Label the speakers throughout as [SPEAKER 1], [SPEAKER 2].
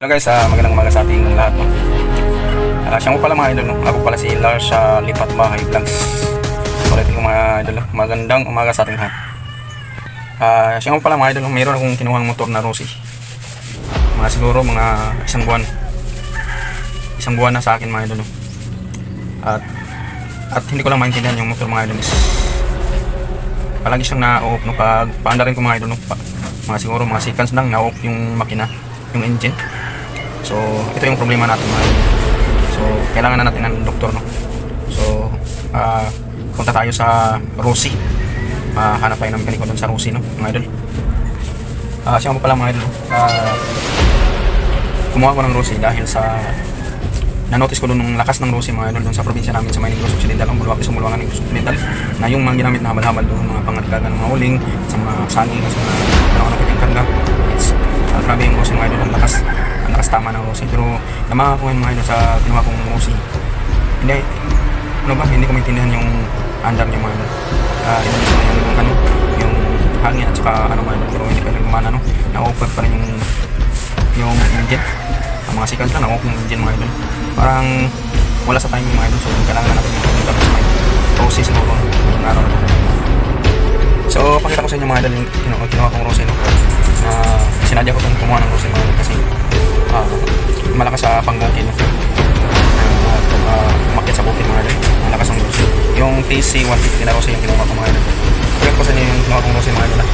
[SPEAKER 1] Hello guys, ah, magandang umaga sa ating lahat. No? Ah, siya mo pala mga idol, no? ako pala si Lars sa Lipat Bahay Vlogs. Ulit ko mga idol, no? magandang umaga sa ating lahat. Ah, siya mo pala mga idol, mayroon akong kinuhang motor na Rossi. Mga siguro mga isang buwan. Isang buwan na sa akin mga idol. No? At at hindi ko lang maintindihan yung motor mga idol is palagi siyang na-off no pag paanda rin ko mga idol no pa, mga siguro mga seconds lang na-off yung makina yung engine so ito yung problema natin idol so kailangan na natin ng doktor no? So ah punta tayo sa Rossi uh, hanap tayo ng mekaniko doon sa Rossi no mga idol? Ah siya mo pala mga idol ah kumuha ko ng Rossi dahil sa na-notice ko doon nung lakas ng Rossi mga doon sa probinsya namin sa Maynila Negros Occidental ang Buluwak sa Buluwangan Negros Occidental na yung mga ginamit na habal-habal doon mga pangatkagan ng mga uling sa mga saging sa mga ano ano piting karga it's uh, grabe yung Rossi mga idol ang lakas ang lakas tama ng Rossi pero namaka ko ngayon mga idol sa kinuha kong Rossi hindi ano ba hindi ko maintindihan yung andar niya mga idol uh, ko yung ano yung hangin at saka ano mga idol pero hindi pa rin gumana no na-offer pa rin yung yung engine ang mga seconds lang na-off yung engine mga idol parang wala sa timing mga idol so kailangan natin yung Rossi siguro yung araw na so pakita ko sa inyo mga idol yung kinuha, kinuha kong Rossi no na sinadya ko itong kumuha ng Rossi mga kasi ah, malakas sa pangbukid no uh, uh, umakyat sa bukid mga idol malakas ang Rossi yung TC 150 na Rossi yung kinuha ko mga idol pakita ko sa inyo yung kinuha kong Rossi mga idol ah.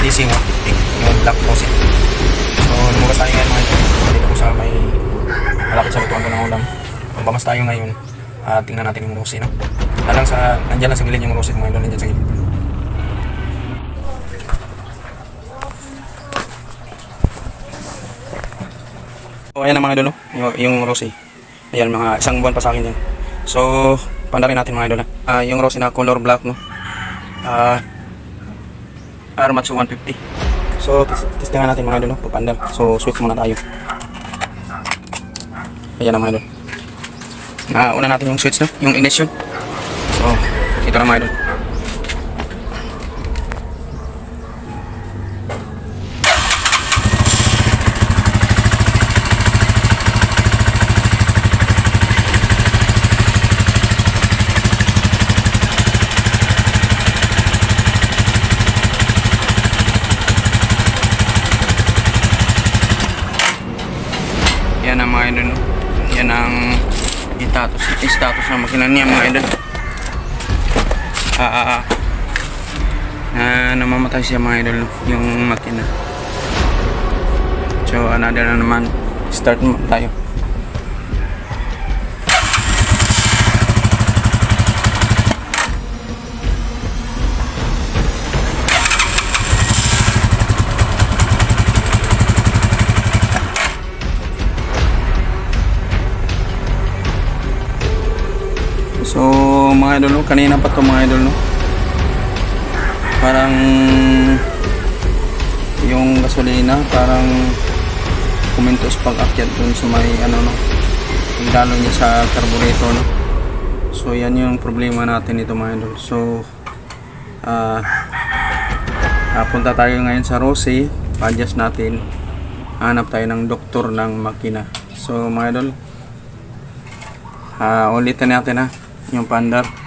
[SPEAKER 1] TC 150 yung black Rossi So, lumabas tayo ngayon mga idol. Dito ko sa may malapit sa lutuan ko ng ulam. Pagbamas tayo ngayon, ah, tingnan natin yung Rosie, no? Nalang sa, nandiyan lang sa gilid yung Rosie mga idol, nandiyan sa gilid. So, ayan ang mga idol? Yung, yung Rosie. Ayan, mga isang buwan pa sa akin yan. So, pandarin natin mga idol? Ah, yung Rosie na color black, no? Ah, Armatsu 150. So, testingan natin mga idol? Papandar. So, switch muna tayo. Ayan na mga idol. Nauna natin yung switch, no? Yung ignition. So, ito na mga idol. Mga idol. no? Yan ang status, status ng makina niya mga idol. Ah, ah, ah. Na namamatay siya mga idol, yung makina. So, another na naman. Start mo tayo. Mga idol, no? kanina pa to mga idol, no? Parang yung gasolina, parang kumintos pag akyat dun sa may ano, no? Lalo niya sa carburetor, no? So, yan yung problema natin ito mga idol. So, ah, ah, punta tayo ngayon sa Rossi, adjust natin. Hanap tayo ng doktor ng makina. So, mga idol, ah, ulitin natin ha yung pandar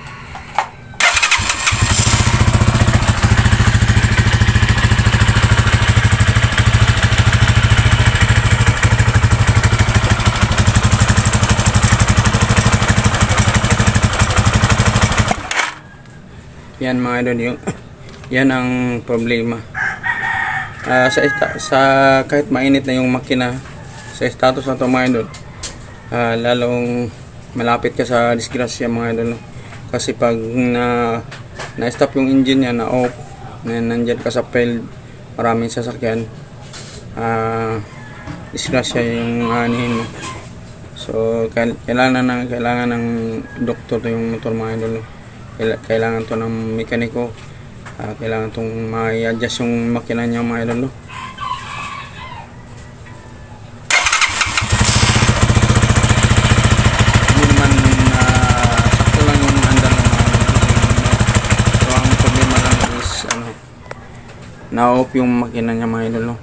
[SPEAKER 1] yan mga idol yung yan ang problema Ah, sa, sa kahit mainit na yung makina sa status na to mga idol ah, lalong malapit ka sa disgrasya mga idol no? kasi pag na na-stop yung engine niya na off na nandyan ka sa field maraming sasakyan ah disgrasya yung anihin mo so kail- kailangan ng kailangan ng doktor to yung motor mga idol no? Kaila- kailangan to ng mekaniko Ah, kailangan tong ma-adjust yung makina niya mga idol no? na-off yung makina niya mga idol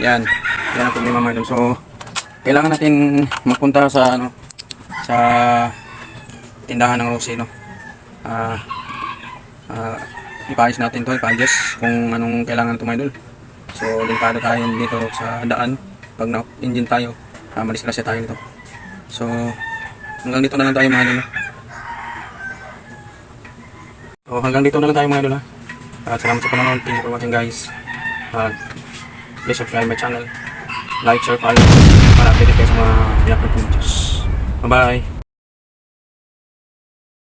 [SPEAKER 1] Yan. Yan ang problema mga idol. So, kailangan natin magpunta sa ano sa tindahan ng Rosie, no? Ah, ah, ipaayos natin to, ipa-adjust kung anong kailangan ito mga idol. So, limpado tayo dito sa daan. Pag na-engine tayo, uh, maliskrasya tayo nito. So, hanggang dito na lang tayo mga idol. So, hanggang dito na lang tayo mga idol. At salamat sa panonood. Thank you for watching guys. At please subscribe my channel. Like, share, follow para update kayo sa mga pinapag videos. Bye-bye!